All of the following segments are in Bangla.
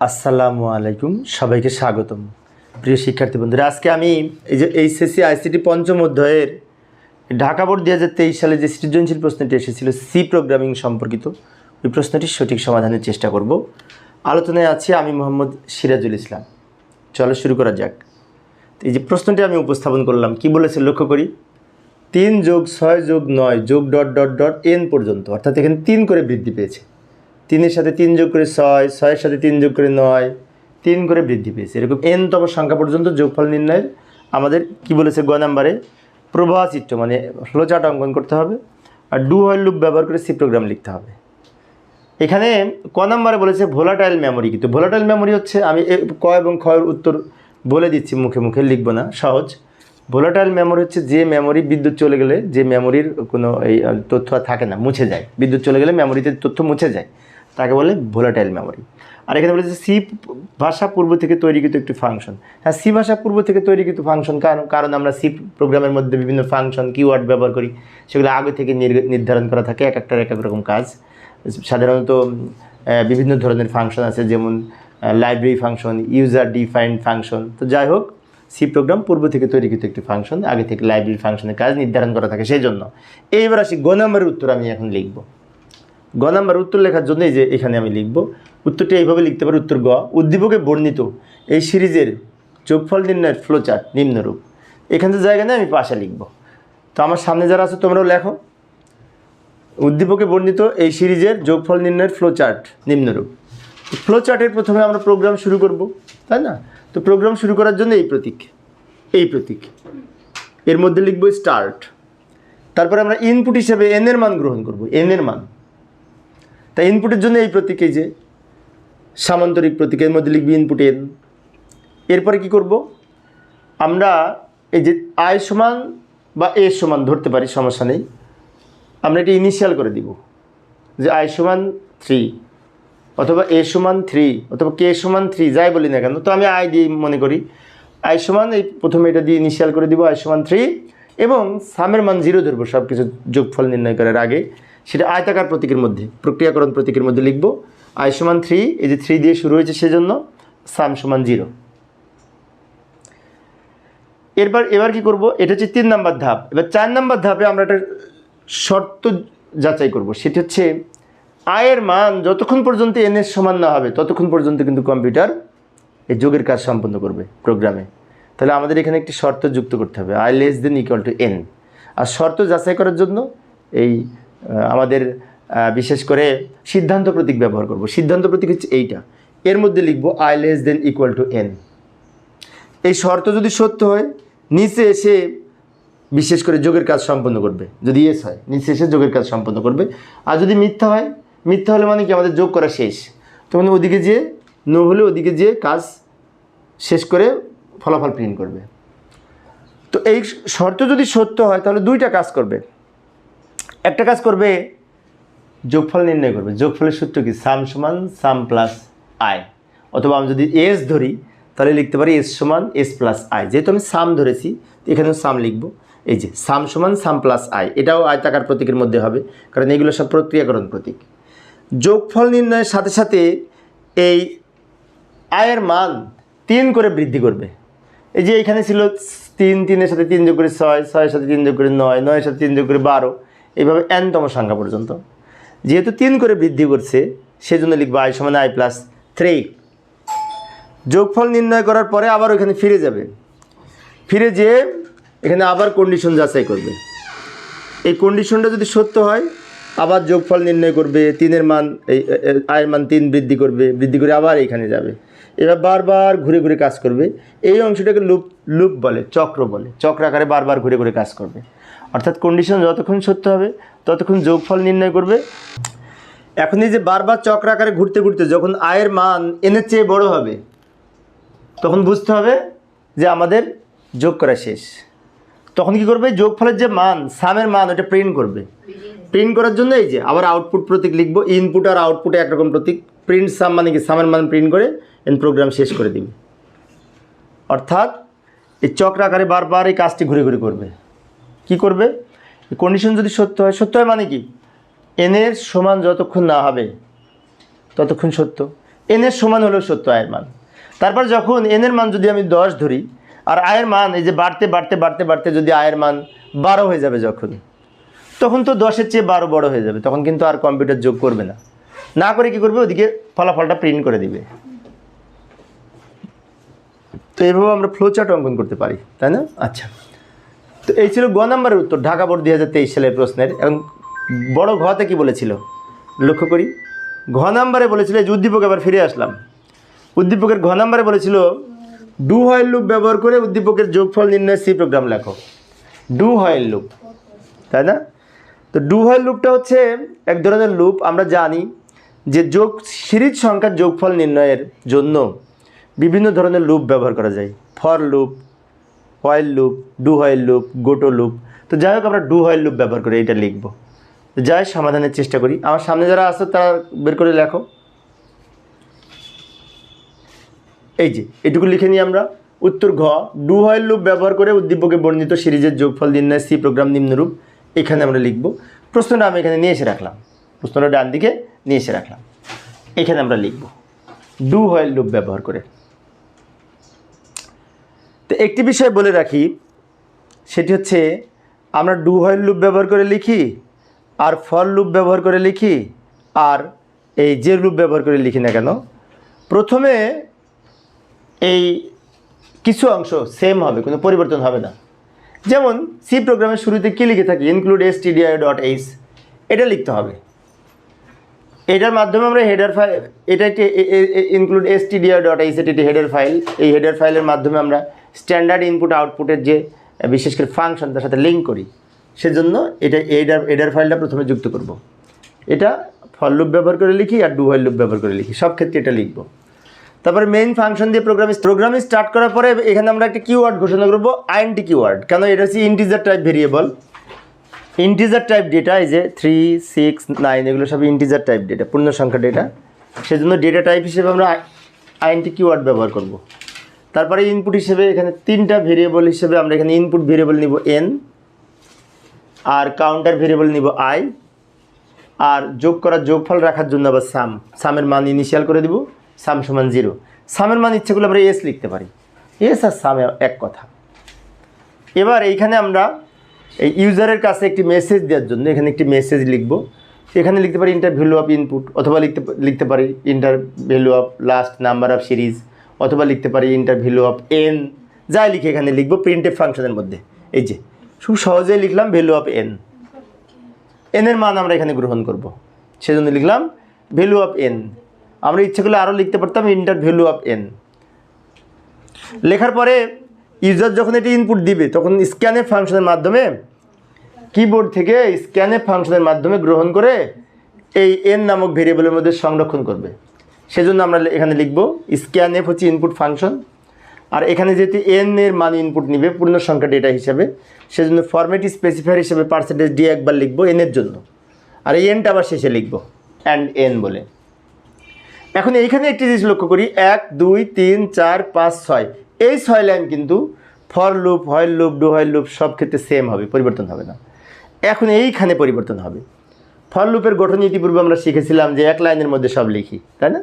আসসালামু আলাইকুম, সবাইকে স্বাগতম। প্রিয় শিক্ষার্থী বন্ধুরা, আজকে আমি এই যে এইচএসসি, আইসিটি পঞ্চম অধ্যায়ের ঢাকা বোর্ড দুই হাজার তেইশ সালে যে সৃজনশীল প্রশ্নটি এসেছিল, সি প্রোগ্রামিং সম্পর্কিত, ওই প্রশ্নটির সঠিক সমাধানের চেষ্টা করব। আলোচনায় আছি আমি মোহাম্মদ সিরাজুল ইসলাম। চলো শুরু করা যাক। এই যে প্রশ্নটি আমি উপস্থাপন করলাম, কি বলেছে লক্ষ্য করি? তিন যোগ ছয় যোগ নয় যোগ ডট ডট ডট এন পর্যন্ত, অর্থাৎ এখানে তিন করে বৃদ্ধি পেয়েছে। তিনের সাথে তিন যোগ করে ছয়, ছয়ের সাথে তিন যোগ করে নয়, তিন করে বৃদ্ধি পেয়েছে। এরকম এনতম সংখ্যা পর্যন্ত যোগফল নির্ণয়ের আমাদের কি বলেছে গ নাম্বারে? প্রবাহ চিত্র মানে ফ্লোচার্ট অঙ্কন করতে হবে আর ডু হয়েল লুপ ব্যবহার করে সি প্রোগ্রাম লিখতে হবে। এখানে ক নাম্বারে বলেছে ভোলাটাইল মেমোরি কিন্তু ভোলাটাইল মেমোরি হচ্ছে, আমি ক এবং খয়ের উত্তর বলে দিচ্ছি, মুখে মুখে লিখব না, সহজ। ভোলাটাইল মেমোরি হচ্ছে যে মেমোরি বিদ্যুৎ চলে গেলে যে মেমোরির কোনো এই তথ্য আর থাকে না, মুছে যায়। বিদ্যুৎ চলে গেলে মেমোরিতে তথ্য মুছে যায়। তাকে বলে ভোলাটাইল মেমোরি আর এখানে বলেছে সি ভাষা পূর্ব থেকে তৈরিকৃত একটি ফাংশন হ্যাঁ সি ভাষা পূর্ব থেকে তৈরিকৃত ফাংশন কারণ কারণ আমরা সি প্রোগ্রামের মধ্যে বিভিন্ন ফাংশন কিওয়ার্ড ব্যবহার করি, সেগুলো আগে থেকে নির্ধারণ করা থাকে, এক একটার এক এক রকম কাজ। সাধারণত বিভিন্ন ধরনের ফাংশন আছে, যেমন library function user defined function তো যাই হোক সি প্রোগ্রাম পূর্ব থেকে তৈরিকৃত একটি ফাংশন আগে থেকে লাইব্রেরি ফাংশনের কাজ নির্ধারণ করা থাকে সেই জন্য এইবার আসি গ নম্বরের উত্তর আমি এখন লিখব। গ নাম্বার উত্তর লেখার জন্য এই যে এখানে আমি লিখব। উত্তরটি এইভাবে লিখতে পারি, উত্তর গ, উদ্দীপকে বর্ণিত এই সিরিজের যোগফল নির্ণয়ের ফ্লোচার্ট নিম্নরূপ। এখান থেকে জায়গা নেই, আমি পাশে লিখব। তো আমার সামনে যারা আছে, তোমরাও লেখো। উদ্দীপকে বর্ণিত এই সিরিজের যোগফল নির্ণয়ের ফ্লোচার্ট নিম্নরূপ। ফ্লোচার্টের প্রথমে আমরা প্রোগ্রাম শুরু করব, তাই না? তো প্রোগ্রাম শুরু করার জন্য এই প্রতীক এই প্রতীক। এর মধ্যে লিখব স্টার্ট তারপরে আমরা ইনপুট হিসেবে এন এর মান গ্রহণ করব এন এর মান। তাই ইনপুটের জন্য এই প্রতীক যে সামান্তরিক প্রতীকের মধ্যে লিখবি ইনপুট এন এরপরে কি করব? আমরা এই যে আয় সমান বা এ সমান ধরতে পারি, সমস্যা নেই। আমরা এটি ইনিশিয়াল করে দিব। যে আই সমান থ্রি অথবা এ সমান থ্রি অথবা কে সমান থ্রি যাই বলি না কেন। তো আমি আই দিয়ে মনে করি আই সমান, এই প্রথমে এটা দিয়ে ইনিশিয়াল করে দিব আই সমান থ্রি এবং সামের মান জিরো ধরবো সব কিছু যোগফল নির্ণয় করার আগে। সেটা আয়তাকার প্রতীকের মধ্যে, প্রক্রিয়াকরণ প্রতীকের মধ্যে লিখব। আই সমান থ্রি এই যে থ্রি দিয়ে শুরু হয়েছে সেজন্য সাম সমান জিরো এরপর, এবার কি করব? এটা হচ্ছে তিন নাম্বার ধাপ। এবার চার নাম্বার ধাপে আমরা একটা শর্ত যাচাই করব। সেটি হচ্ছে আয়ের মান যতক্ষণ পর্যন্ত এন এর সমান না হবে, ততক্ষণ পর্যন্ত কিন্তু কম্পিউটার এই যোগের কাজ সম্পন্ন করবে প্রোগ্রামে। তাহলে আমাদের এখানে একটি শর্ত যুক্ত করতে হবে i less than equal to n আর শর্ত যাচাই করার জন্য এই আমাদের বিশেষ করে সিদ্ধান্ত প্রতীক ব্যবহার করব। সিদ্ধান্ত প্রতীক হচ্ছে এইটা। এর মধ্যে লিখব i less than equal to n এই শর্ত যদি সত্য হয়, নিচে এসে বিশেষ করে যোগের কাজ সম্পন্ন করবে। যদি ইয়েস হয়, নিচে এসে যোগের কাজ সম্পন্ন করবে। আর যদি মিথ্যা হয়, মিথ্যা হলে মানে কি? আমাদের যোগ করা শেষ। তখন ওদিকে যেয়ে নো হলে ওদিকে যেয়ে কাজ শেষ করে ফলাফল প্রিন্ট করবে। তো এই শর্ত যদি সত্য হয়, তাহলে দুইটা কাজ করবে। একটা কাজ করবে, যোগফল নির্ণয় করবে। যোগফলের সূত্র কি? সাম সমান সাম প্লাস আই। অথবা আমি যদি এস ধরি, তাহলে লিখতে পারি এস সমান এস প্লাস আই। যেহেতু আমি সাম ধরেছি এখানেও সাম লিখব। এই যে, সাম সমান সাম প্লাস আই। এটাও আয়তাকার প্রতীকের মধ্যে হবে, কারণ এগুলো সব প্রক্রিয়াকরণ প্রতীক। যোগফল নির্ণয়ের সাথে সাথে এই আয়ের মান তিন করে বৃদ্ধি করবে। এই যে এখানে ছিল তিন, তিনের সাথে তিন যোগ করে ছয়, ছয়ের সাথে তিন যোগ করে নয়, নয়ের সাথে তিন যোগ করে বারো। এইভাবে এনতম সংখ্যা পর্যন্ত। যেহেতু তিন করে বৃদ্ধি করছে, সেজন্য লিখব আই সমান আই প্লাস থ্রি যোগফল নির্ণয় করার পরে আবার ওখানে ফিরে যাবে। ফিরে যেয়ে এখানে আবার কন্ডিশন যাচাই করবে। এই কন্ডিশনটা যদি সত্য হয়, আবার যোগফল নির্ণয় করবে, তিনের মান, এই আয়ের মান তিন বৃদ্ধি করবে, বৃদ্ধি করে আবার এখানে যাবে। এবার বারবার ঘুরে ঘুরে কাজ করবে। এই অংশটাকে লুপ লুপ বলে, চক্র বলে। চক্র আকারে বারবার ঘুরে ঘুরে কাজ করবে। অর্থাৎ কন্ডিশন যতক্ষণ সত্য হবে, ততক্ষণ যোগফল নির্ণয় করবে। এখন এই যে বারবার চক্র আকারে ঘুরতে ঘুরতে যখন আয়ের মান এনের চেয়ে বড় হবে, তখন বুঝতে হবে যে আমাদের যোগ করা শেষ। তখন কি করবে? যোগফলের যে মান সামের মান, ওটা প্রিন্ট করবে। প্রিন্ট করার জন্য এই যে, আবার আউটপুট প্রতীক লিখব ইনপুট আর আউটপুটে একরকম প্রতীক। প্রিন্ট সাম মানে কি? সামের মান প্রিন্ট করে এন প্রোগ্রাম শেষ করে দিবে। অর্থাৎ এই চক্র আকারে বারবার এই কাজটি ঘুরে ঘুরে করবে। কি করবে? কন্ডিশন যদি সত্য হয় সত্য হয় মানে কি? এনের সমান যতক্ষণ না হবে, ততক্ষণ সত্য। এনের সমান হলো সত্য আয়ের মান। তারপর যখন এনের মান যদি আমি দশ ধরি, আর আয়ের মান এই যে বাড়তে বাড়তে বাড়তে বাড়তে যদি আয়ের মান বারো হয়ে যাবে যখন, তখন তো দশের চেয়ে বারো বড় হয়ে যাবে। তখন কিন্তু আর কম্পিউটার যোগ করবে না। না করে কি করবে? ওদিকে ফলাফলটা প্রিন্ট করে দিবে। তো এইভাবে আমরা ফ্লো চার্ট অঙ্কন করতে পারি, তাই না? আচ্ছা। তো এই ছিল গ নম্বরের উত্তর, ঢাকা বোর্ড দুই হাজার তেইশ সালের প্রশ্নের। এবং বড় ঘতে কি বলেছিল? লক্ষ্য করি। ঘ নম্বরে বলেছিল যে উদ্দীপক আবার ফিরে আসলাম। উদ্দীপকের ঘ নম্বরে বলেছিল ডু হয়েল লুপ ব্যবহার করে উদ্দীপকের যোগফল নির্ণয় সি প্রোগ্রাম লেখো। ডু হয়েল লুপ তাই না? তো ডু হয়েল লুপটা হচ্ছে এক ধরনের লুপ আমরা জানি যে যোগ, সিরিজ সংখ্যার যোগফল নির্ণয়ের জন্য বিভিন্ন ধরনের লুপ ব্যবহার করা যায়। For loop while loop do while loop goto loop তো যাই হোক, আমরা ডু হোয়াইল লুপ ব্যবহার করি এটা লিখব। যাই, সমাধানের চেষ্টা করি। আমার সামনে যারা আছে, তারা বের করে লেখো। এই যে, এটুকু লিখে নিই আমরা। উত্তর ঘ ডু হোয়াইল লুপ ব্যবহার করে উদ্দীপকে বর্ণিত সিরিজের যোগফল নির্ণয় সি প্রোগ্রাম নিম্নরূপ। এখানে আমরা লিখব। প্রশ্নটা আমি এখানে নিয়ে এসে রাখলাম। প্রশ্নটা ডান দিকে নিয়ে এসে রাখলাম। এখানে আমরা লিখব। ডু হোয়াইল লুপ ব্যবহার করে। তো একটি বিষয় বলে রাখি, সেটি হচ্ছে আমরা ডু হোয়াইল লুপ ব্যবহার করে লিখি, আর ফল লুপ ব্যবহার করে লিখি, আর এই যে লুপ ব্যবহার করে লিখি না কেন, প্রথমে এই কিছু অংশ সেম হবে, কোনো পরিবর্তন হবে না। যেমন সি প্রোগ্রামের শুরুতে কী লিখে থাকি? ইনক্লুড এস টিডিআই ডট এইচ এটা লিখতে হবে। এটার মাধ্যমে আমরা হেডার ফাইল এটা একটি ইনক্লুড এস টিডিআই ডট একটি হেডার ফাইল এই হেডার ফাইলের মাধ্যমে আমরা স্ট্যান্ডার্ড ইনপুট আউটপুটের যে বিশেষ করে ফাংশন তার সাথে লিঙ্ক করি, সেজন্য এটা এডার এডার ফাইলটা প্রথমে যুক্ত করব। এটা ফল লুপ ব্যবহার করে লিখি আর ডু হোয়াইল লুপ ব্যবহার করে লিখি, সব ক্ষেত্রে এটা লিখব তারপরে মেইন ফাংশন দিয়ে প্রোগ্রাম প্রোগ্রামিং স্টার্ট করার পরে এখানে আমরা একটা কিওয়ার্ড ঘোষণা করব আইএনটি কিওয়ার্ড কেন এটা হচ্ছে integer type variable integer type data এই যে থ্রি সিক্স নাইন এগুলো সব ইন্টিজার টাইপ ডেটা পূর্ণ সংখ্যা ডেটা সেজন্য ডেটা টাইপ হিসেবে আমরা আইএনটি কিওয়ার্ড ব্যবহার করব। তারপরে ইনপুট হিসেবে এখানে তিনটা ভেরিয়েবল হিসেবে আমরা এখানে ইনপুট ভেরিয়েবল নিব এন আর কাউন্টার ভেরিয়েবল নিব আই আর যোগ করা যোগফল রাখার জন্য আবার সাম সামের মান ইনিশিয়াল করে দিব সাম সমান জিরো সামের মান ইচ্ছে করলে আমরা এস লিখতে পারি। এস আর সাম এক কথা। এবার এইখানে আমরা এই ইউজারের কাছে একটি মেসেজ দেওয়ার জন্য, এখানে একটি মেসেজ লিখব। এখানে লিখতে পারি ইন্টার ভ্যালু অফ ইনপুট অথবা লিখতে লিখতে পারি enter value of last number of series অথবা লিখতে পারি ইন্টার ভ্যালু অফ এন যাই লিখে এখানে লিখব প্রিন্টেড ফাংশনের মধ্যে। এই যে, খুব সহজেই লিখলাম ভ্যালু অফ এন এনের মান আমরা এখানে গ্রহণ করব। সেজন্য লিখলাম ভ্যালু অফ এন আমরা ইচ্ছে করলে আরও লিখতে পারতাম ইন্টার ভ্যালু অফ এন লেখার পরে ইউজার যখন এটি ইনপুট দিবে, তখন স্ক্যানে ফাংশনের মাধ্যমে কিবোর্ড থেকে স্ক্যানে ফাংশনের মাধ্যমে গ্রহণ করে এই এন নামক ভেরিয়েবলের মধ্যে সংরক্ষণ করবে। সেজন্য আমরা এখানে লিখব স্ক্যান এফ হচ্ছে ইনপুট ফাংশন আর এখানে যেহেতু এন এর মান ইনপুট নিবে, পূর্ণ সংখ্যা ডেটা হিসাবে, সেজন্য ফরম্যাট স্পেসিফায়ার হিসেবে পার্সেন্টেজ ডি একবার লিখব এন এর জন্য। আর এই এনটা আবার শেষে লিখব অ্যান্ড এন বলে। এখন এইখানে একটি জিনিস লক্ষ্য করি, এক, দুই, তিন, চার, পাঁচ, ছয়। এই ছয় লাইন কিন্তু ফর লুপ হয় লুপ ডু হয়েল লুপ সব ক্ষেত্রে সেম হবে, পরিবর্তন হবে না। এখন এইখানে পরিবর্তন হবে। ফর লুপের গঠন ইতিপূর্বে আমরা শিখেছিলাম যে এক লাইনের মধ্যে সব লিখি, তাই না?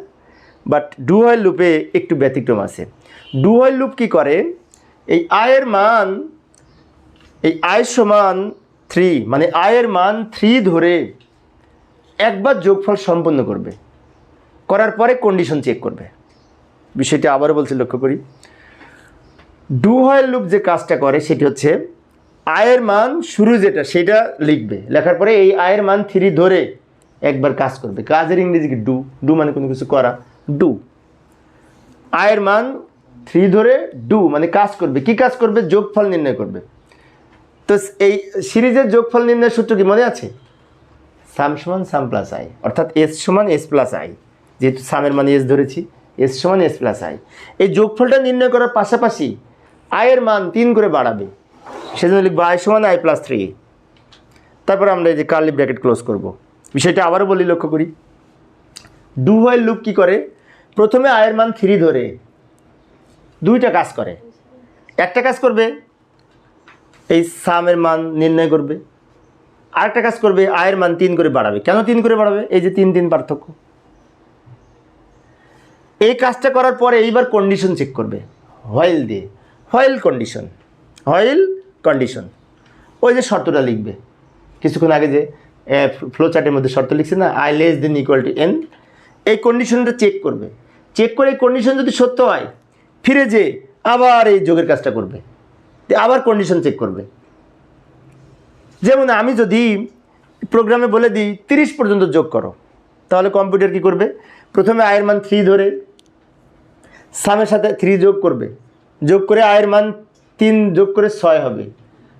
বাট ডু হয়েল লুপে একটু ব্যতিক্রম আছে। ডু হয়েল লুপ কী করে? এই আয়ের মান, এই আয় সমান থ্রি মানে আয়ের মান থ্রি ধরে একবার যোগফল সম্পন্ন করবে। করার পরে কন্ডিশন চেক করবে। বিষয়টি আবারও বলছি লক্ষ্য করি। ডু হোয়াইল লুপ যে কাজটা করে, সেটি হচ্ছে আয়ের মান শুরু যেটা, সেটা লিখবে। লেখার পরে এই আয়ের মান থ্রি ধরে একবার কাজ করবে। কাজের ইংরেজি কি? ডু। ডু মানে কোনো কিছু করা। ডু। আয়ের মান থ্রি ধরে ডু মানে কাজ করবে। কি কাজ করবে? যোগফল নির্ণয় করবে। তো এই সিরিজের যোগফল নির্ণয়ের সূত্র কি মনে আছে? সাম সমান সাম প্লাস আই। অর্থাৎ এস সমান এস প্লাস আই। যেহেতু সামের মানে এস ধরেছি, এস সমান এস প্লাস আই। এই যোগফলটা নির্ণয় করার পাশাপাশি আয়ের মান তিন করে বাড়াবে। সেজন্য লিখব আয় সমান আয় প্লাস থ্রি তারপর আমরা এই যে কার্লি ব্র্যাকেট ক্লোজ করব। বিষয়টা আবারও বলি, লক্ষ্য করি। ডু হোয়াইল লুপ কী করে? প্রথমে আয়ের মান থ্রি ধরে দুইটা কাজ করে। একটা কাজ করবে, এই সামের মান নির্ণয় করবে। আরেকটা কাজ করবে, আয়ের মান তিন করে বাড়াবে। কেন তিন করে বাড়াবে? এই যে তিন তিন পার্থক্য। এই কাজটা করার পরে এইবার কন্ডিশন চেক করবে হোয়াইল দিয়ে। While condition while condition. ওই যে শর্তটা লিখবে। কিছুক্ষণ আগে যে ফ্লো চার্টের মধ্যে শর্ত লিখছে না, i less than equal to n. এই কন্ডিশনটা চেক করবে। চেক করে এই কন্ডিশন যদি সত্য হয়, ফিরে যে আবার এই যোগের কাজটা করবে। আবার কন্ডিশন চেক করবে। যেমন আমি যদি প্রোগ্রামে বলে দিই, তিরিশ পর্যন্ত যোগ করো, তাহলে কম্পিউটার কি করবে? প্রথমে আয়ের মান থ্রি ধরে সামের সাথে থ্রি যোগ করবে। যোগ করে আয়ের মান তিন যোগ করে ছয় হবে।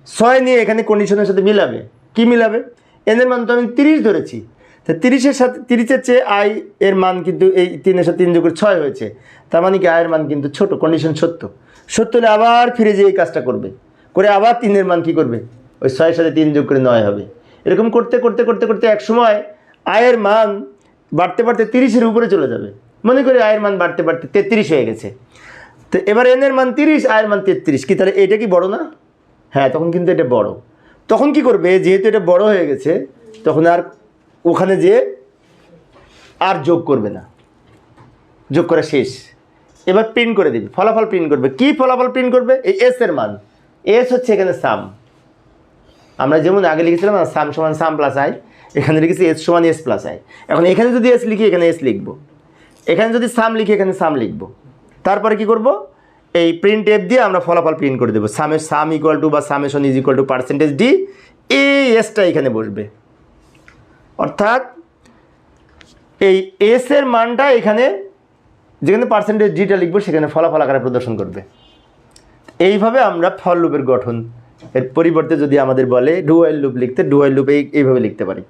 ছয় নিয়ে এখানে কন্ডিশনের সাথে মিলাবে। কি মিলাবে? এনের মান তো আমি তিরিশ ধরেছি। তা তিরিশের সাথে, তিরিশের চেয়ে আই এর মান কিন্তু এই তিনের সাথে তিন যোগ করে ছয় হয়েছে। তার মানে কি আয়ের মান কিন্তু ছোট কন্ডিশন সত্য। সত্য হলে আবার ফিরে যেয়ে এই কাজটা করবে। করে আবার তিনের মান কি করবে? ওই ছয়ের সাথে তিন যোগ করে নয় হবে। এরকম করতে করতে করতে করতে এক সময় আয়ের মান বাড়তে বাড়তে তিরিশের উপরে চলে যাবে। মনে করি আয়ের মান বাড়তে বাড়তে তেত্রিশ হয়ে গেছে। তো এবার এনের মান তিরিশ আয়ের মান তেত্রিশ। কি তাহলে এটা কি বড় না? হ্যাঁ তখন কিন্তু এটা বড়। তখন কি করবে? যেহেতু এটা বড় হয়ে গেছে, তখন আর ওখানে যেয়ে আর যোগ করবে না। যোগ করা শেষ। এবার প্রিন্ট করে দিবে। ফলাফল প্রিন্ট করবে। কি ফলাফল প্রিন্ট করবে? এই এস এর মান। এস হচ্ছে এখানে সাম আমরা যেমন আগে লিখেছিলাম না সাম সমান সাম প্লাস আই এখানে লিখেছি এস সমান এস প্লাস আই এখন এখানে যদি এস লিখি, এখানে এস লিখব। এখানে যদি সাম লিখি, এখানে সাম লিখব। তারপরে কি করব? এই প্রিন্ট এফ দিয়ে আমরা ফলাফল প্রিন্ট করে দেবো। সামের সাম ইকুয়াল টু বা summation is equal to percentage d এই এসটা এখানে বসবে। অর্থাৎ এই এস এর মানটা এখানে যেখানে পার্সেন্টেজ ডিটা লিখব, সেখানে ফলাফল আকারে প্রদর্শন করবে। এইভাবে আমরা ফল লুপের গঠন, এর পরিবর্তে যদি আমাদের বলে ডুয়াইল লুপ লিখতে ডুয়াইল লুপ এই, এইভাবে লিখতে পারি।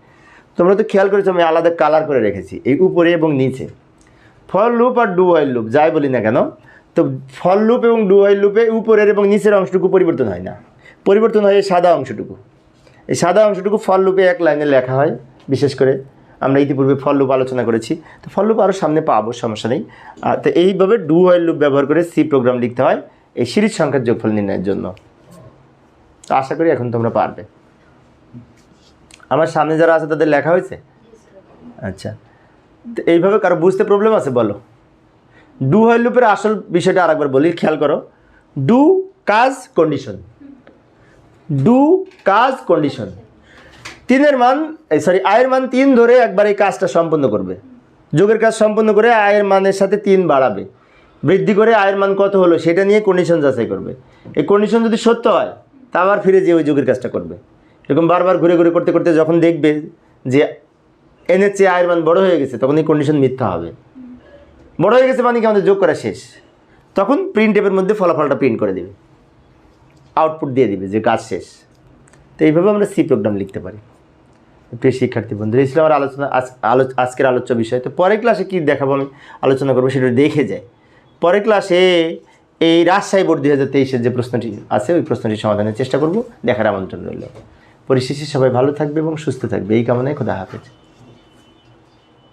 তোমরা তো খেয়াল করেছ, আমি আলাদা কালার করে রেখেছি, এই উপরে এবং নিচে। ফল লুপ আর ডুয়াইল লুপ যাই বলি না কেন? তো ফল লুপ এবং ডুয়াইল লুপে উপরের এবং নিচের অংশটুকু পরিবর্তন হয় না। পরিবর্তন হয় এই সাদা অংশটুকু। এই সাদা অংশটুকু ফল লুপে এক লাইনে লেখা হয় বিশেষ করে আমরা ইতিপূর্বে ফল লুপ আলোচনা করেছি। তো ফল লুপ আরও সামনে পাবো সমস্যা নেই। আর তো এইভাবে ডু ওয়াইল লুপ ব্যবহার করে সি প্রোগ্রাম লিখতে হয় এই সিরিজ সংখ্যার যোগফল নির্ণয়ের জন্য। তো আশা করি এখন তোমরা পারবে। আমার সামনে যারা আছে তাদের লেখা হয়েছে? আচ্ছা। এইভাবে কারও বুঝতে প্রবলেম আছে বলো। ডু হোয়াইল লুপের আসল বিষয়টা আরেকবার বলি, খেয়াল করো। ডু কাজ কন্ডিশন ডু কাজ কন্ডিশন তিনের মান সরি আয়ের মান তিন ধরে একবার এই কাজটা সম্পন্ন করবে। যোগের কাজ সম্পন্ন করে আয়ের মানের সাথে তিন বাড়াবে। বৃদ্ধি করে আয়ের মান কত হলো সেটা নিয়ে কন্ডিশন যাচাই করবে। এই কন্ডিশন যদি সত্য হয়, তা আবার ফিরে যেয়ে ওই যোগের কাজটা করবে। এরকম বারবার ঘুরে ঘুরে করতে করতে যখন দেখবে যে এনের চেয়ে আয়ের মান বড় হয়ে গেছে, তখন এই কন্ডিশন মিথ্যা হবে। বড় হয়ে গেছে মানে কি? আমাদের যোগ করা শেষ। তখন প্রিন্ট টেপের মধ্যে ফলাফলটা প্রিন্ট করে দেবে। আউটপুট দিয়ে দিবে যে কাজ শেষ। তো এইভাবে আমরা সি প্রোগ্রাম লিখতে পারি। প্রিয় শিক্ষার্থী বন্ধুরা, এই ছিল আমার আলোচনা আজ আলো আজকের আলোচ্য বিষয়। তো পরের ক্লাসে কী দেখাবো আমি? আলোচনা করব, সেটা দেখে যায় পরের ক্লাসে এই রাজশাহী বোর্ড দুই হাজার তেইশের যে প্রশ্নটি আছে, ওই প্রশ্নটি সমাধানের চেষ্টা করব। দেখার আমন্ত্রণ রইল। পরিশেষে সবাই ভালো থাকবে এবং সুস্থ থাকবে। এই কামনায় খোদা হাফেজ।